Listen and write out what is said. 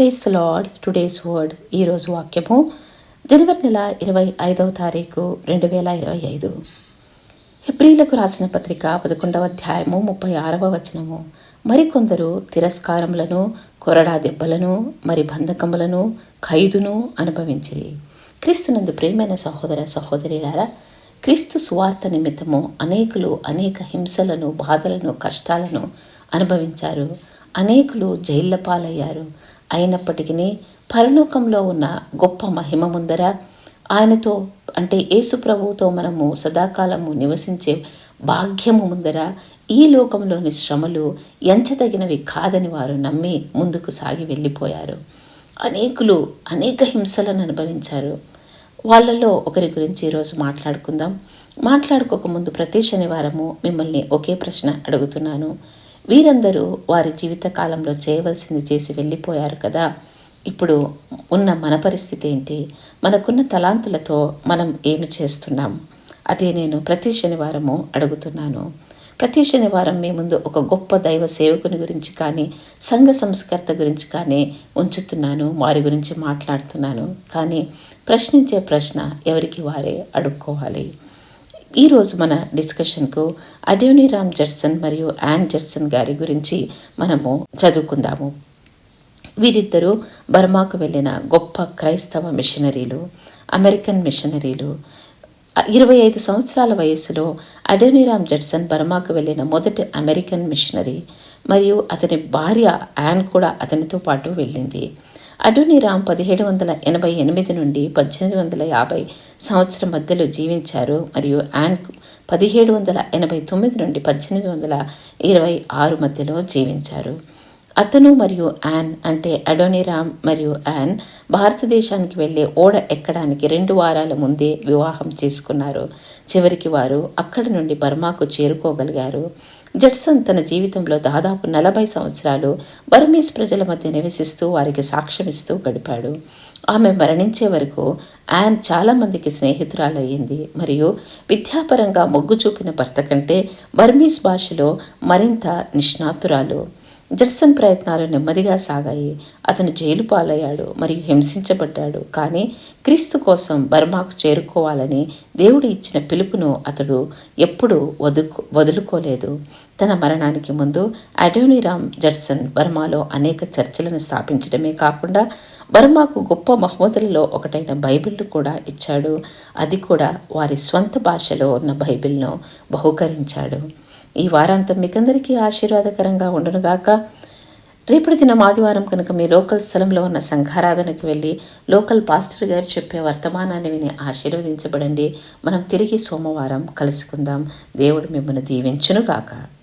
Praise lord today's word ఈరోజు వాక్యము. జనవరి నెల ఇరవై ఐదవ తారీఖు రెండు వేల ఇరవై ఐదు. ఎప్రిలకు రాసిన పత్రిక పదకొండవ అధ్యాయము ముప్పై ఆరవ వచనము. మరికొందరు తిరస్కారములను కొరడా దెబ్బలను మరి బంధకములను ఖైదును అనుభవించిరి. క్రీస్తునందు ప్రేమైన సహోదర సహోదరిలారా క్రీస్తు స్వార్థ నిమిత్తము అనేకులు అనేక హింసలను బాధలను కష్టాలను అనుభవించారు. అనేకులు జైళ్ళ పాలయ్యారు. అయినప్పటికీ పరలోకంలో ఉన్న గొప్ప మహిమ ముందర ఆయనతో అంటే యేసు ప్రభువుతో మనము సదాకాలము నివసించే భాగ్యము ముందర ఈ లోకంలోని శ్రమలు ఎంచదగినవి కాదని వారు నమ్మి ముందుకు సాగి వెళ్ళిపోయారు. అనేకులు అనేక హింసలను అనుభవించారు. వాళ్ళలో ఒకరి గురించి ఈరోజు మాట్లాడుకుందాం. మాట్లాడుకోకముందు ప్రతి శనివారము మిమ్మల్ని ఒకే ప్రశ్న అడుగుతున్నాను. వీరందరూ వారి జీవితకాలంలో చేయవలసింది చేసి వెళ్ళిపోయారు కదా. ఇప్పుడు ఉన్న మన పరిస్థితి ఏంటి? మనకున్న తలాంతులతో మనం ఏమి చేస్తున్నాం? అదే నేను ప్రతి శనివారము అడుగుతున్నాను. ప్రతి శనివారం మీ ముందు ఒక గొప్ప దైవ సేవకుని గురించి కానీ సంఘ సంస్కర్త గురించి కానీ ఉంచుతున్నాను వారి గురించి మాట్లాడుతున్నాను. కానీ ప్రశ్నించే ప్రశ్న ఎవరికి వారే అడుక్కోవాలి? ఈరోజు మన డిస్కషన్కు అడ్యోని రామ్ మరియు యాన్ జర్సన్ గారి గురించి మనము చదువుకుందాము. వీరిద్దరూ బర్మాకు వెళ్ళిన గొప్ప క్రైస్తవ మిషనరీలు అమెరికన్ మిషనరీలు. ఇరవై ఐదు సంవత్సరాల వయస్సులో అడోనిరామ్ జడ్సన్ బర్మాకు వెళ్ళిన మొదటి అమెరికన్ మిషనరీ మరియు అతని భార్య యాన్ కూడా అతనితో పాటు వెళ్ళింది. అడోనీరామ్ పదిహేడు వందల ఎనభై ఎనిమిది నుండి పద్దెనిమిది వందల యాభై సంవత్సరం మధ్యలో జీవించారు. మరియు యాన్ పదిహేడు వందల ఎనభై తొమ్మిది నుండి పద్దెనిమిది వందల ఇరవై ఆరు మధ్యలో జీవించారు. అతను మరియు యాన్ అంటే అడోనిరామ్ మరియు యాన్ భారతదేశానికి వెళ్ళే ఓడ ఎక్కడానికి రెండు వారాల ముందే వివాహం చేసుకున్నారు. చివరికి వారు అక్కడి నుండి బర్మాకు చేరుకోగలిగారు. జడ్సన్ తన జీవితంలో దాదాపు నలభై సంవత్సరాలు బర్మీస్ ప్రజల మధ్య నివసిస్తూ వారికి సాక్ష్యమిస్తూ గడిపాడు. ఆమె మరణించే వరకు యాన్ చాలామందికి స్నేహితురాలయ్యింది. మరియు విద్యాపరంగా మొగ్గు చూపిన భర్త కంటే బర్మీస్ భాషలో మరింత నిష్ణాతురాలు. జర్సన్ ప్రయత్నాలు నెమ్మదిగా సాగాయి. అతను జైలు పాలయ్యాడు మరియు హింసించబడ్డాడు. కానీ క్రీస్తు కోసం బర్మాకు చేరుకోవాలని దేవుడు ఇచ్చిన పిలుపును అతడు ఎప్పుడూ వదుకు వదులుకోలేదు. తన మరణానికి ముందు అటోనీరామ్ జడ్సన్ బర్మాలో అనేక చర్చలను స్థాపించడమే కాకుండా బర్మాకు గొప్ప మహమ్మదులలో ఒకటైన బైబిల్ను కూడా ఇచ్చాడు. అది కూడా వారి స్వంత భాషలో ఉన్న బైబిల్ను బహుకరించాడు. ఈ వారాంతం మీకందరికీ ఆశీర్వాదకరంగా ఉండనుగాక రేపటి దినం ఆదివారం కనుక మీ లోకల్ స్థలంలో ఉన్న సంఘారాధనకు వెళ్ళి లోకల్ పాస్టర్ గారు చెప్పే వర్తమానాన్ని విని ఆశీర్వదించబడండి. మనం తిరిగి సోమవారం కలుసుకుందాం. దేవుడు మిమ్మల్ని దీవించునుగాక